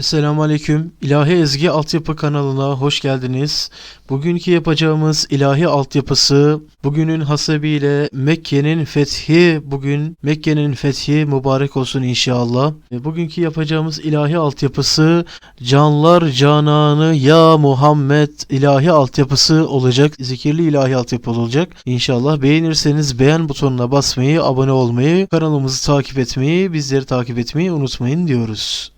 Esselamu Aleyküm. İlahi Ezgi Altyapı kanalına hoş geldiniz. Bugünkü yapacağımız ilahi altyapısı bugünün hasebiyle Mekke'nin fethi bugün Mekke'nin fethi mübarek olsun inşallah. E, Bugünkü yapacağımız ilahi altyapısı canlar cananı ya Muhammed ilahi altyapısı olacak. Zikirli ilahi altyapı olacak. İnşallah beğenirseniz beğen butonuna basmayı, abone olmayı, kanalımızı takip etmeyi, bizleri takip etmeyi unutmayın diyoruz.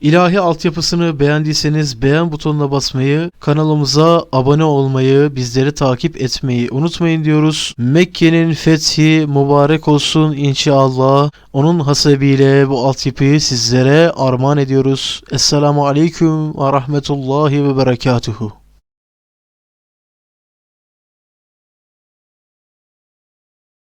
İlahi altyapısını beğendiyseniz beğen butonuna basmayı, kanalımıza abone olmayı, bizleri takip etmeyi unutmayın diyoruz. Mekke'nin fethi mübarek olsun inşallah. Onun hasebiyle bu altyapıyı sizlere armağan ediyoruz. Esselamu Aleyküm ve Rahmetullahi ve Berekatuhu.